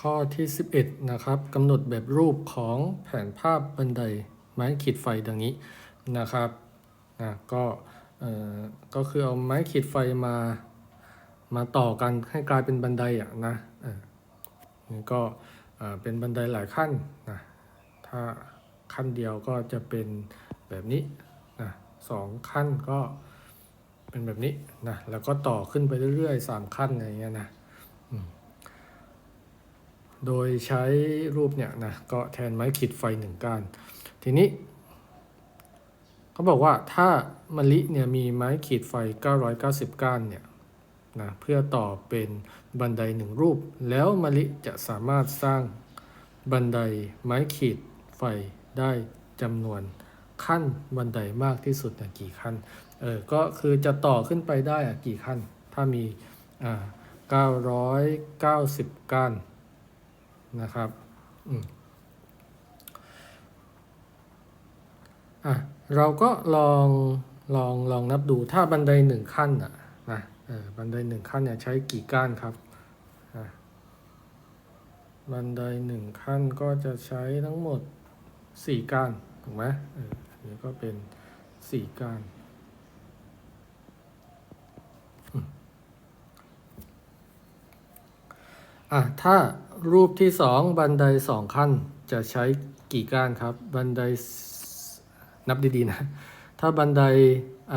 ข้อที่ 11 นะครับกำหนดแบบรูปของแผนภาพบันไดไม้ขีดไฟดังนี้นะครับนะก็เอ่อก็คือเอาไม้ขีดไฟมามาต่อกันให้กลายเป็นบันไดอะนะออนี่ก็เอ่อเป็นบันไดหลายขั้นนะถ้าขั้นเดียวก็จะเป็นแบบนี้นะสองขั้นก็เป็นแบบนี้นะแล้วก็ต่อขึ้นไปเรื่อยๆสามขั้นอะไรอย่างเงี้ยนะ โดยใช้รูปเนี่ยนะก็แทนไม้ขีดไฟหนึ่งก้าน ทีนี้เขาบอกว่าถ้ามะลิเนี่ยมีไม้ขีดไฟ 990 ก้านเนี่ยนะเพื่อต่อเป็นบันไดหนึ่งรูป แล้วมะลิจะสามารถสร้างบันไดไม้ขีดไฟได้จำนวนขั้นบันไดมากที่สุดนะกี่ขั้น เออ ก็คือจะต่อขึ้นไปได้อะกี่ขั้น ถ้ามีอ่า990 ก้าน นะครับอืมอะเราก็ลองลองลองนับดูถ้าบันไดหนึ่งขั้นอะนะเออบันไดหนึ่งขั้นเนี่ยใช้กี่ก้านครับอะบันไดหนึ่งขั้นก็จะใช้ทั้งหมดสี่ก้านถูกไหมเอออันนี้ก็เป็นสี่ก้านอะถ้า รูปที่สองบันไดสองขั้นจะใช้กี่ก้านครับ บันไดนับดีๆนะ ถ้าบันไดอ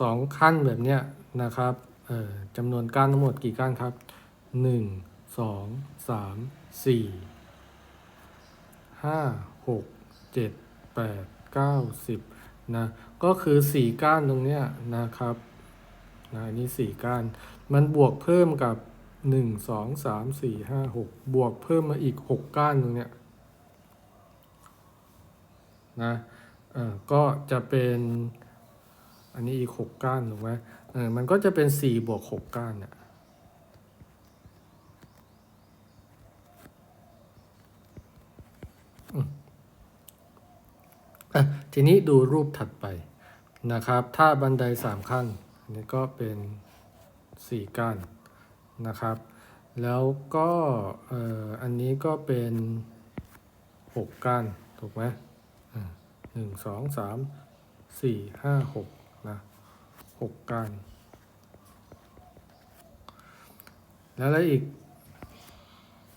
สองขั้นแบบเนี้ยนะครับจำนวนก้านทั้งหมดกี่ก้านครับหนึ่งสองสามสี่ห้าหกเจ็ดแปดเก้าสิบนะก็คือสี่ก้านตรงเนี้ยนะครับนะนนี้สี่ก้าน มันบวกเพิ่มกับ หนึ่งสองสามสี่ห้าหกบวกเพิ่มมาอีกหกก้านตรงเนี้ยนะเออก็จะเป็นอันนี้อีกหกก้านถูกไหมเออมันก็จะเป็นสี่บวกหกก้านเนี่ยอืมอะทีนี้ดูรูปถัดไปนะครับ ถ้าบันไดสามขั้น อันนี้ก็เป็นสี่ก้าน นะครับ แล้วก็อันนี้ก็เป็นหกก้านถูกไหมหนึ่งสองสามสี่ห้าหกนะหกก้าน แล้วอะไรอีก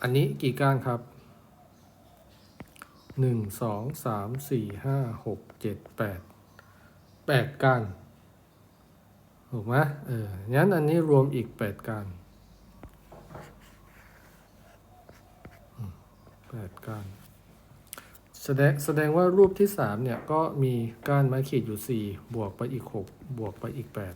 อันนี้กี่ก้านครับหนึ่งสองสามสี่ห้าหกเจ็ดแปดแปดก้านถูกไหมเอองั้นอันนี้รวมอีกแปดก้านอืม แปดก้านแสดงแสดงว่ารูปที่สามเนี่ยก็มีก้านไม้ขีดอยู่สี่บวกไปอีกหกบวกไปอีกแปด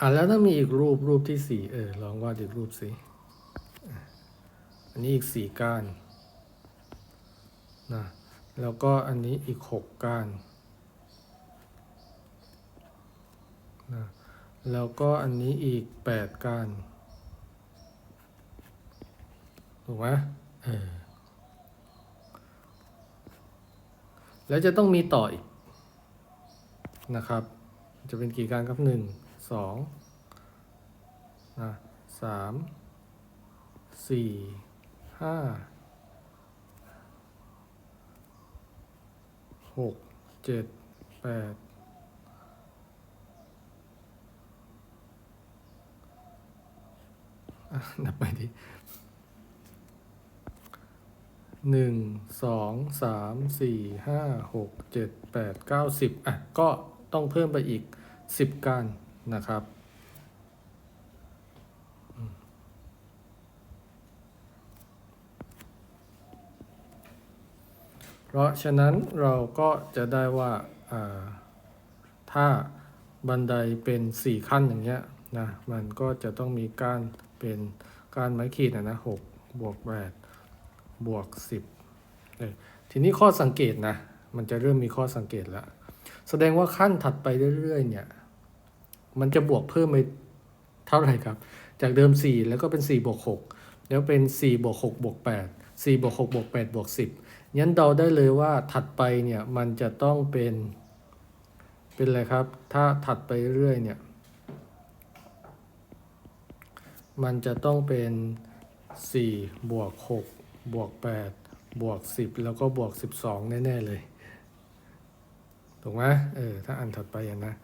อะแล้วถ้ามีอีกรูปรูปที่สี่เออลองวาดอีกรูปสิอันนี้อีกสี่ก้านนะแล้วก็อันนี้อีกหกก้าน นะแล้วก็อันนี้อีกแปดก้านถูกไหมเออแล้วจะต้องมีต่ออีกนะครับ จะเป็นกี่กานครับหนึ่งสองนะสามสี่ห้าหกเจ็ดแปดอะ นับไปดิหนึ่งสองสามสี่ห้าหกเจ็ดแปดเก้าสิบอะ ก็ต้องเพิ่มไปอีกสิบการนะครับ เพราะฉะนั้นเราก็จะได้ว่าาถ้าบันไดเป็นสี่ขั้นอย่างเงี้ยนะ มันก็จะต้องมีกาน เป็นกานไม้ขีดนะนะหกบวกแปดบวกสิบเออทีนี้ข้อสังเกตนะ มันจะเริ่มมีข้อสังเกตแล้ว แสดงว่าขั้นถัดไปเรื่อยๆเนี่ย มันจะบวกเพิ่มไปเท่าไหร่ครับ จากเดิม 4 แล้วก็เป็น 4 บวก 6 แล้วเป็น 4 บวก 6 บวก 8 4 บวก 6 บวก 8 บวก 10ยันเดาได้เลยว่าถัดไปเนี่ย มันจะต้องเป็น เป็นอะไรครับ ถ้าถัดไปเรื่อยเนี่ย มันจะต้องเป็น 4 บวก 6 บวก 8 บวก 10 แล้วก็บวก 12 แน่ ๆ เลย ถูกไหมเออ ถ้าอันถัดไปอย่างนะ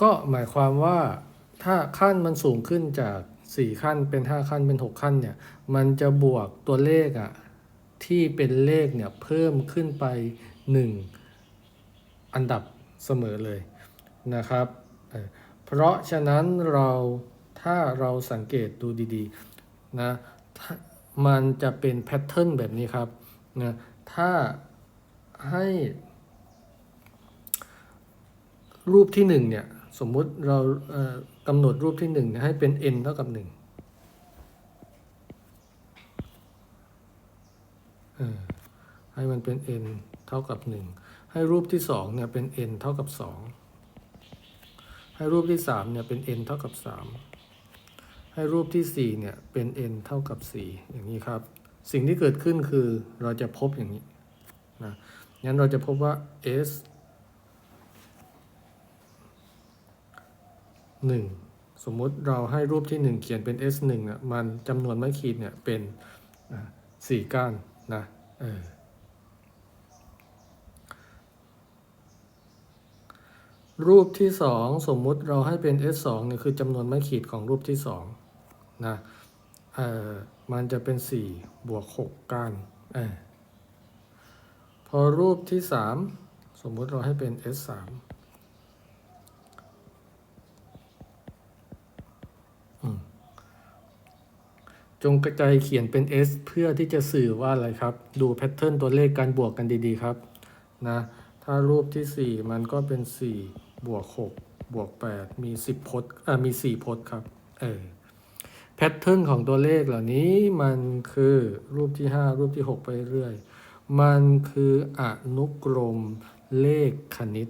ก็หมายความว่าถ้าขั้นมันสูงขึ้นจาก 4 ขั้นเป็น 5 ขั้นเป็น 6 ขั้นเนี่ย มันจะบวกตัวเลขอะที่เป็นเลขเนี่ยเพิ่มขึ้นไป 1 อันดับเสมอเลยนะครับเเพราะฉะนั้นเรา ถ้าเราสังเกตดูดีๆนะมันจะเป็นแพทเทิร์นแบบนี้ครับนะถ้าให้ รูปที่หนึ่งเนี่ย สมมุติเรากำหนดรูปที่หนึ่งให้เป็น n เท่ากับหนึ่งให้มันเป็น n เท่ากับหนึ่งให้รูปที่สองเนี่ยเป็น n เท่ากับสองให้รูปที่สามเนี่ยเป็น n เท่ากับสาม ให้รูปที่สี่เนี่ย เป็น n เท่ากับสี่อย่างนี้ครับ สิ่งที่เกิดขึ้นคือเราจะพบอย่างนี้นะงั้นเราจะพบว่า s หนึ่งสมมุติเราให้รูปที่หนึ่งเขียนเป็น s หนึ่งเนี่ยมันจำนวนไม้ขีดเนี่ยเป็นสี่ก้านนะเออรูปที่สองสมมุติเราให้เป็น s สองเนี่ยคือจำนวนไม้ขีดของรูปที่สอง นะเออมันจะเป็นสี่บวกหกก้านเออพอรูปที่สามสมมุติเราให้เป็น s สามจงกระจายเขียนเป็น S เพื่อที่จะสื่อว่าอะไรครับ ดูแพทเทิร์นตัวเลขการบวกกันดีๆครับนะถ้ารูปที่ 4 มันก็เป็น 4 บวก 6 บวก 8 มี 10พจน์อ่ามี 4พจน์ครับ เออ แพทเทิร์นของตัวเลขเหล่านี้มันคือรูปที่ 5 รูปที่ 6 ไปเรื่อย มันคืออนุกรมเลขคณิต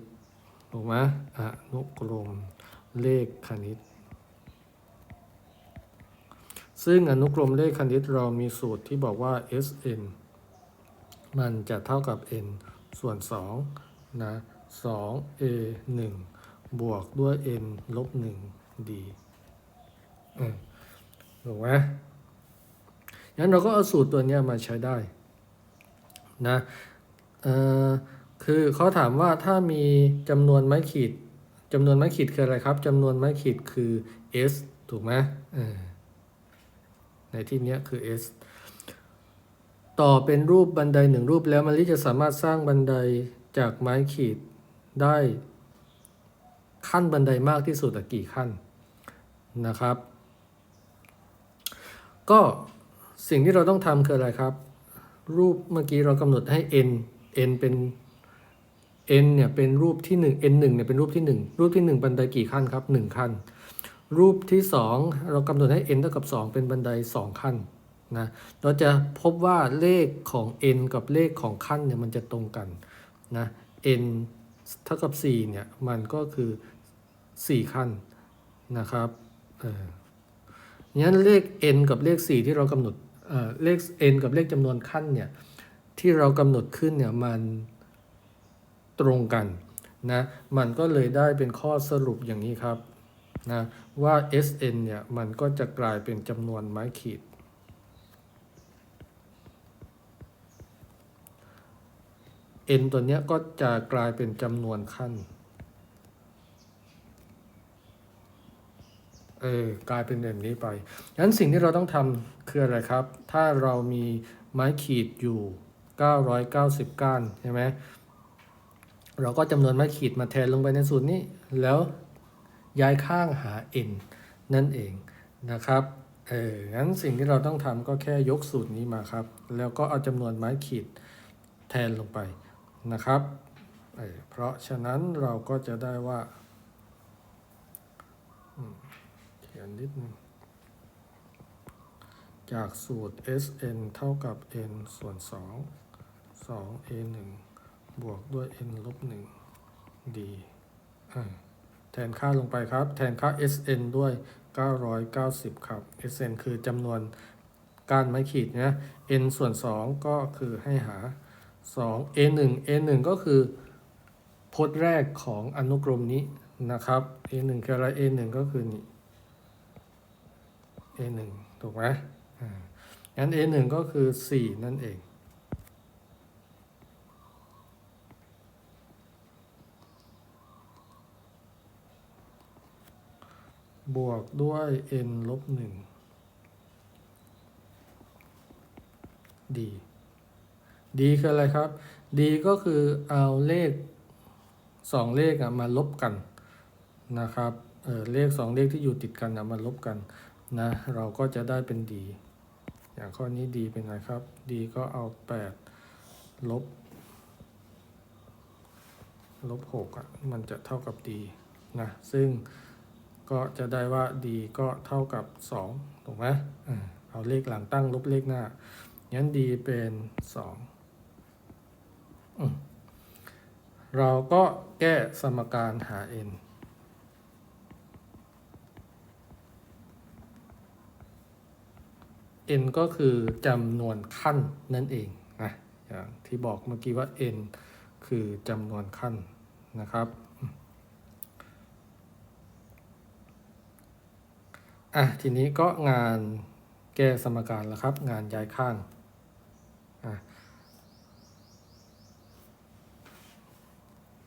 ถูกไหมอนุกรมเลขคณิต ซึ่งอนุกรมเลขคณิตเรามีสูตรที่บอกว่า Sn มันจะเท่ากับ n ส่วน2นะ 2a 1บวกด้วย n ลบ1 d อืม ถูกไหมงั้นเราก็เอาสูตรตัวนี้มาใช้ได้นะเอ่อคือเขาถามว่าถ้ามีจำนวนไม้ขีดจำนวนไม้ขีดคืออะไรครับจำนวนไม้ขีดคือ s ถูกไหมในที่นี้คือ S ต่อเป็นรูปบันไดหนึ่งรูปแล้วมันลิจะสามารถสร้างบันไดจากไม้ขีดได้ขั้นบันไดมากที่สุดกี่ขั้นนะครับ ก็สิ่งที่เราต้องทำคืออะไรครับ รูปเมื่อกี้เรากำหนดให้ n n เป็น n เนี่ยเป็นรูปที่ 1 n 1เนี่ยเป็นรูปที่ 1 รูปที่ 1 บันไดกี่ขั้นครับ 1 ขั้น รูปที่ 2 เรากำหนดให้ n เท่ากับ 2 เป็นบันได 2 ขั้นนะเราจะพบว่าเลขของ n กับเลขของขั้นเนี่ยมันจะตรงกันนะ n เท่ากับ4เนี่ยมันก็คือ 4 ขั้นนะครับเออ งั้นเลข n กับเลข 4 ที่เรากำหนดเเลข n กับเลขจำนวนขั้นเนี่ยที่เรากำหนดขึ้นเนี่ยมันตรงกันนะมันก็เลยได้เป็นข้อสรุปอย่างนี้ครับนะว่า Sn เนี่ยมันก็จะกลายเป็นจำนวนไม้ขีด n ตัวเนี้ยก็จะกลายเป็นจำนวนขั้น เออกลายเป็นแบบนี้ไปงั้นสิ่งที่เราต้องทำคืออะไรครับ ถ้าเรามีไม้ขีดอยู่ 990 ก้านใช่ไหมเราก็จำนวนไม้ขีดมาแทนลงไปในสูตรนี้ แล้วย้ายข้างหา n นั่นเองนะครับเอองั้นสิ่งที่เราต้องทำก็แค่ยกสูตรนี้มาครับ แล้วก็เอาจำนวนไม้ขีดแทนลงไปนะครับเเพราะฉะนั้นเราก็จะได้ว่าอืมเขีย นนิดนึง จากสูตร Sn เท่ากับ n ส่วน 2 2 a 1บวกด้วย n ลบ1 d อ่าแทนค่าลงไปครับ แทนค่า Sn ด้วย 990 ครับ Sn คือจำนวนกานไม้ขีดนะ n ส่วน 2 ก็คือให้หา 2 a 1 a 1ก็คือพจน์แรกของอนุกรมนี้นะครับ a 1คืออะไร a 1ก็คือนี่ a 1 ถูกไหมงั้น a 1 ก็คือ 4 นั่นเองบวกด้วย n ลบ1 d d คืออะไรครับ d ก็คือเอาเลข 2 เลขมาลบกันนะครับเเลข 2 เลขที่อยู่ติดกันมาลบกัน นะเราก็จะได้เป็น d อย่างข้อนี้ d เป็นไงครับ d ก็เอา 8 ลบ ลบ6อะมันจะเท่ากับ d นะซึ่งก็จะได้ว่า d ก็เท่ากับ 2 ถูกไหมเอาเลขหลังตั้งลบเลขหน้า งั้น d เป็น2อืมเราก็แก้สมการหา n n ก็คือจำนวนขั้นนั่นเองนะอย่างที่บอกเมื่อกี้ว่า n คือจำนวนขั้นนะครับอะทีนี้ก็งานแก้สมการแล้วครับ งานย้ายข้างอะ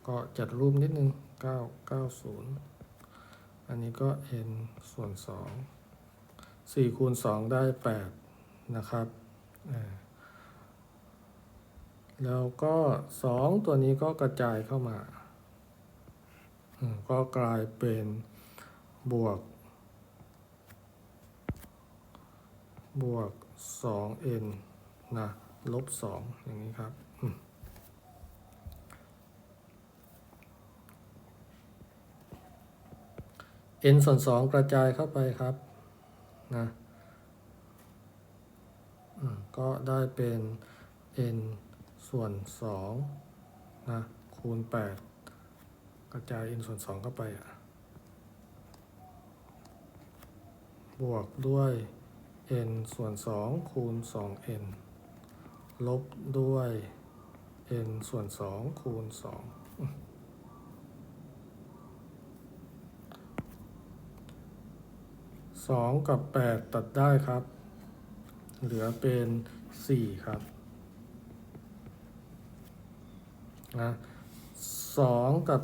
ก็จัดรูปนิดนึง 990 อันนี้ก็ n ส่วน 2 4คูณ2 ได้ 8 นะครับ แล้วก็ 2 ตัวนี้ก็กระจายเข้ามา ก็กลายเป็นบวก บวก 2n นะลบ 2 อย่างนี้ครับอืม n ส่วน2กระจายเข้าไปครับ นะก็ได้เป็น n ส่วน2นะคูณ 8 กระจาย n ส่วน 2 เข้าไปอะบวกด้วย n ส่วน 2 คูณ 2n ลบด้วย n ส่วน 2 คูณ 2 2 กับ 8 ตัดได้ครับ เหลือเป็น 4 ครับนะ2กับ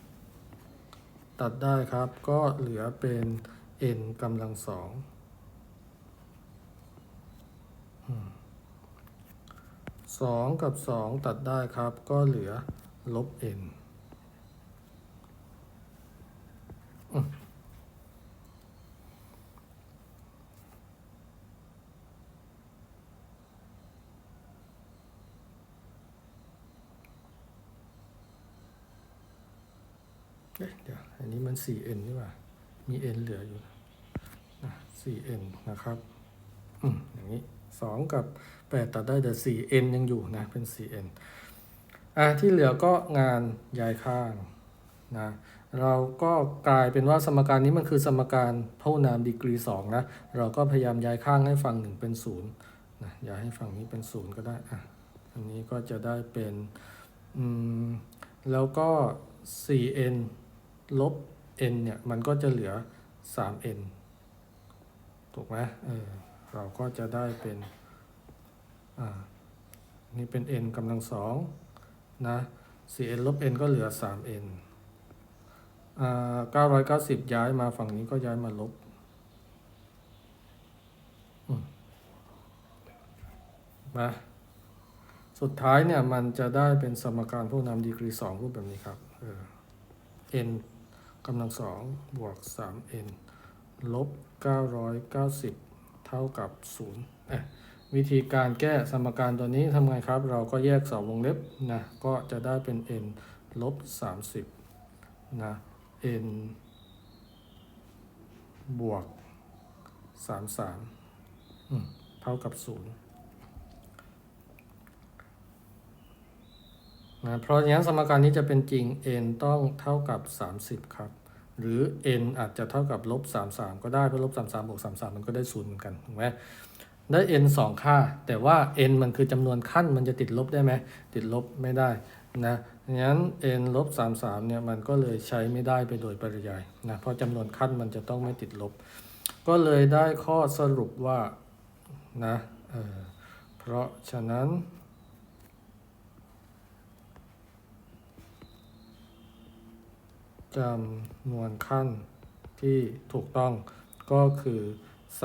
2 ตัดได้ครับ ก็เหลือเป็น n กำลังสองสองกับสองตัดได้ครับ ก็เหลือลบ n อืม เดี๋ยวอันนี้มัน 4n นี่ว่า มี n เหลืออยู่นะ 4n นะครับ อืมอย่างนี้ 2 กับ 8 ตัดได้แต่ 4n ยังอยู่นะ เป็น 4n อะที่เหลือก็งานย้ายข้างนะเราก็กลายเป็นว่าสมการนี้มันคือสมการพหุนามดีกรี2นะเราก็พยายามย้ายข้างให้ฝั่งหนึ่งเป็น0นะย้ายให้ฝั่งนี้เป็น 0 ก็ได้อะอันนี้ก็จะได้เป็นอืมแล้วก็ 4n ลบ n เนี่ย มันก็จะเหลือ 3n ถูกไหมเออเราก็จะได้เป็น อ่า นี่เป็น n กำลังสองนะ 4n ลบ n ก็เหลือ 3n อ่า990 ย้ายมาฝั่งนี้ก็ย้ายมาลบมาสุดท้ายเนี่ย มันจะได้เป็นสมการพวกนามดีกรีสองรูปแบบนี้ครับเออ n กำลังสองบวก 3n ลบ 990 เท่ากับ0เอ๊ะวิธีการแก้สมการตัวนี้ทำไงครับ เราก็แยกเสาวงเล็บนะก็จะได้เป็น n ลบ 30นะ n บวก 33อืมเท่ากับ0 นะเพราะฉะนั้นสมการนี้จะเป็นจริง n ต้องเท่ากับ 30 ครับ หรือ n อาจจะเท่ากับลบ33 ก็ได้ เพราะลบ33บวก33 มันก็ได้0เหมือนกันถูกไหมได้ n สองค่า แต่ว่า n มันคือจำนวนขั้นมันจะติดลบได้ไหมติดลบไม่ได้นะงั้น n ลบ33เนี่ยมันก็เลยใช้ไม่ได้ไปโดยปริยายนะเพราะจำนวนขั้นมันจะต้องไม่ติดลบ ก็เลยได้ข้อสรุปว่านะเเพราะฉะนั้น จำนวนขั้นที่ถูกต้องก็คือ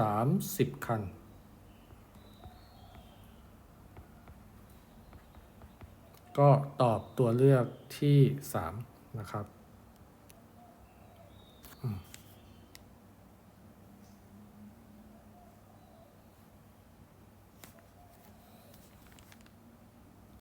30 คัน ก็ตอบตัวเลือกที่ 3 นะครับ